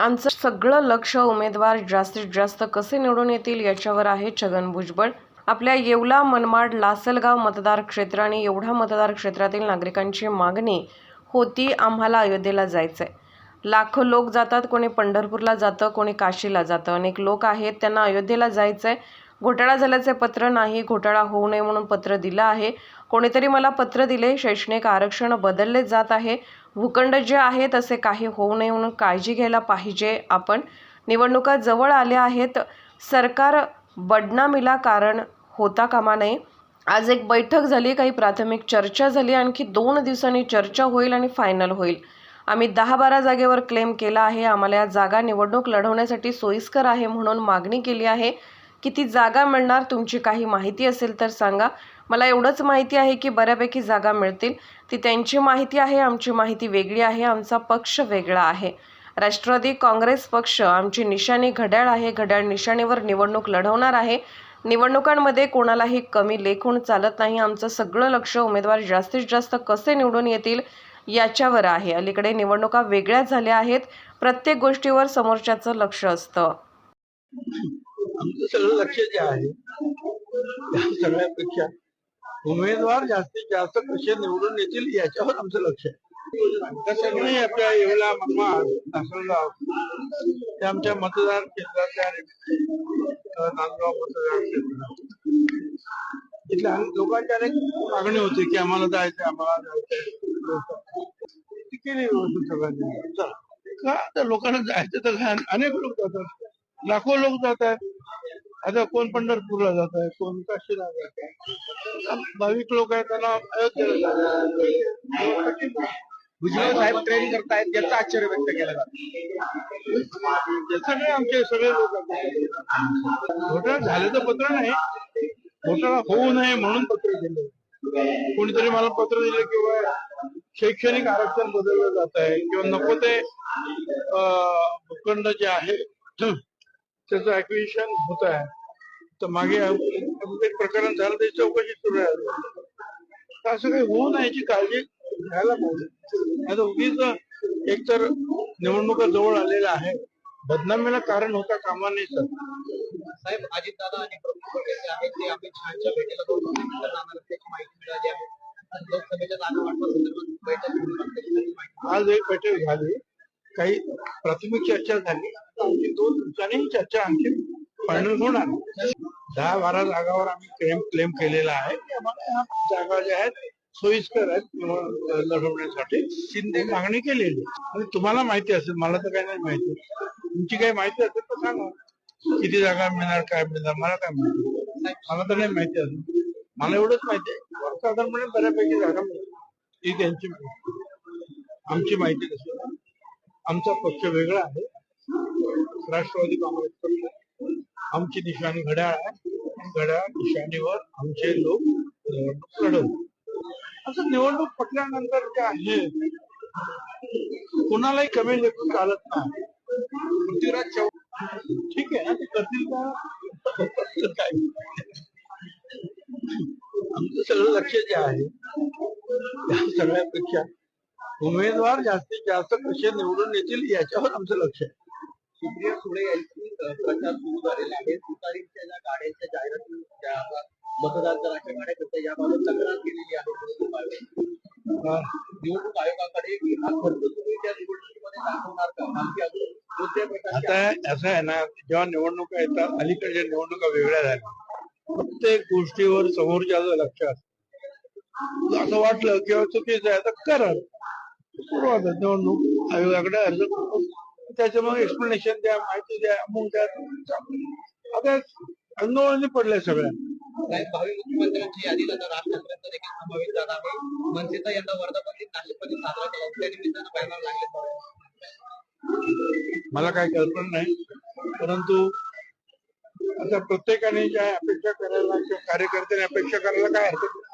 आमचं सगळं लक्ष उमेदवार जास्तीत जास्त कसे निवडून येतील याच्यावर आहे छगन भुजबळ. आपल्या येवला मनमाड लासलगाव मतदार क्षेत्र आणि एवढा मतदार क्षेत्रातील नागरिकांची मागणी होती आम्हाला अयोध्येला जायचं आहे लाखो लोक जातात कोणी पंढरपूरला जातं कोणी काशीला जातं. अनेक लोक आहेत त्यांना अयोध्येला जायचं आहे घोटाळा झाल्याचे पत्र नाही घोटाळा होऊ नये म्हणून पत्र दिलं आहे. कोणीतरी मला पत्र दिले शैक्षणिक आरक्षण बदलले जात आहे. भूखंड जे आहे तसे काही होऊ नये म्हणून काळजी घ्यायला पाहिजे. आपण निवडणुका जवळ आल्या आहेत. सरकार बदनामीला कारण होता कामा नये. आज एक बैठक झाली काही प्राथमिक चर्चा झाली आणखी दोन दिवसांनी चर्चा होईल आणि फायनल होईल. आम्ही दहा बारा जागेवर क्लेम केला आहे. आम्हाला या जागा निवडणूक लढवण्यासाठी सोयीस्कर आहे म्हणून मागणी केली आहे. किती जागा मिळणार तुमची काही माहिती असेल तर सांगा. मला एवढंच माहिती आहे की बऱ्यापैकी जागा मिळतील. ती त्यांची माहिती आहे आमची माहिती वेगळी आहे आमचा पक्ष वेगळा आहे. राष्ट्रवादी काँग्रेस पक्ष आमची निशाणी घड्याळ आहे. घड्याळ निशाणीवर निवडणूक लढवणार आहे. निवडणुकांमध्ये कोणालाही कमी लेखून चालत नाही. आमचं सगळं लक्ष उमेदवार जास्तीत जास्त कसे निवडून येतील याच्यावर आहे. अलीकडे निवडणुका वेगळ्या झाल्या आहेत. प्रत्येक गोष्टीवर समोरच्याचं लक्ष असतं. आमचं सगळं लक्ष जे आहे त्या सगळ्यापेक्षा उमेदवार जास्तीत जास्त कसे निवडून येतील याच्यावर आमचं लक्ष आहे. कसं आपल्या येवला नासलगाव ते आमच्या मतदार केंद्राच्या नांदगाव मतदार केंद्र इथल्या लोकांची अनेक मागणी होती की आम्हाला जायचं आम्हाला जायचंय. ती केली व्यवस्थित सगळ्यांनी. का? तर लोकांना जायचं तर अनेक लोक जातात. लाखो लोक जात आहेत आता कोण पंढरपूरला जात आहे कोण काशीला जात आहे भाविक लोक आहेत त्यांना अयोध्येला आहे. भुजबळ साहेब ट्रेन करतायत याचं आश्चर्य व्यक्त केलं जातं. सगळे आमचे सगळे लोक घोटाळा झाल्याचं पत्र नाही. घोटाळा होऊ नये म्हणून पत्र दिले. कोणीतरी मला पत्र दिलं किंवा शैक्षणिक आरक्षण बदललं जात आहे किंवा नको ते भूखंड जे आहे त्याचं ऍक्विशन होत आहे तर मागे एक प्रकरण झालं त्याची चौकशी सुरू आहे असं काही होऊ नये याची काळजी घ्यायला पाहिजे. आता उगीच एक तर निवडणुका जवळ आलेल्या आहे बदनामीला कारण होता कामा नाही सर. साहेब अजितदादा आणि प्रफुल्ल पटेल आहेत ते अमित शहाच्या भेटीला दोन दिवसानंतर जाणार असल्याची माहिती मिळाली आहे. आणि लोकसभेच्या जागा वाटपासंदर्भात बैठक आज एक बैठक झाली. काही प्राथमिक चर्चा झाली. आणखी दोन दिवसांनी चर्चा आणखी फायनल होणार. दहा बारा जागावर आम्ही क्लेम क्लेम केलेला आहे. आम्हाला ह्या जागा ज्या आहेत सोयीस्कर आहेत लढवण्यासाठी. शिंदे मागणी केलेली. आणि तुम्हाला माहिती असेल मला तर काही नाही माहिती. तुमची काही माहिती असेल तर सांगा. किती जागा मिळणार काय मिळणार मला काय माहिती. मला तर नाही माहिती असेल मला एवढंच माहिती आहे. साधारणपणे बऱ्यापैकी जागा मिळतील. ही त्यांची माहिती. आमची माहिती कशी आमचा पक्ष वेगळा आहे. राष्ट्रवादी काँग्रेस पक्ष. आमची निशाणी घड्याळ आहे. घड्याळ निशाणीवर आमचे लोक निवडणूक लढवतात असं निवडणूक पटल्यानंतर काय आहे? कुणालाही कमी लेखून चालत नाही. पृथ्वीराज चव्हाण ठीक आहे ना ते करतील का? काय? आमचं सगळं लक्ष जे आहे त्या सगळ्यापेक्षा उमेदवार जास्तीत जास्त कसे निवडून येतील याच्यावर आमचं लक्ष आहे. सुप्रिया सुळे यांची प्रचार सुरू झालेला आहे. तुतारीच्या गाड्या करतात याबाबत तक्रार केलेली आहे. निवडणूक आयोगाने. अं, निवडणूक आयोगाकडे हा खर्च तुम्ही त्या निवडणुकीमध्ये दाखवणार का? आणखी अजून कोणत्या प्रकारचे असं आहे ना जेव्हा निवडणुका येतात अलीकडच्या निवडणुका वेगळ्या झाल्या प्रत्येक गोष्टीवर समोरच्याचं लक्ष असतं. असं वाटलं किंवा चुकीचं आहे तर करा. सुरुवात निवडणूक आयोगाकडे अर्ज. त्याच्यामुळे एक्सप्लेनेशन द्या माहिती द्या अमुक द्या. आता आंदोलनी पडले सगळ्या काही भावी मुख्यमंत्र्यांची यादी आता राज ठाकरेंचा देखील समावेश झाला आहे. मनसेचा यंदा वर्धापन दिन नाशिकमध्ये साजरा केला. त्यानिमित्तानं बॅनर लागले. मला काही कल्पना नाही. परंतु आता प्रत्येकाने ज्या अपेक्षा करायला किंवा कार्यकर्त्याने अपेक्षा करायला काय हरकत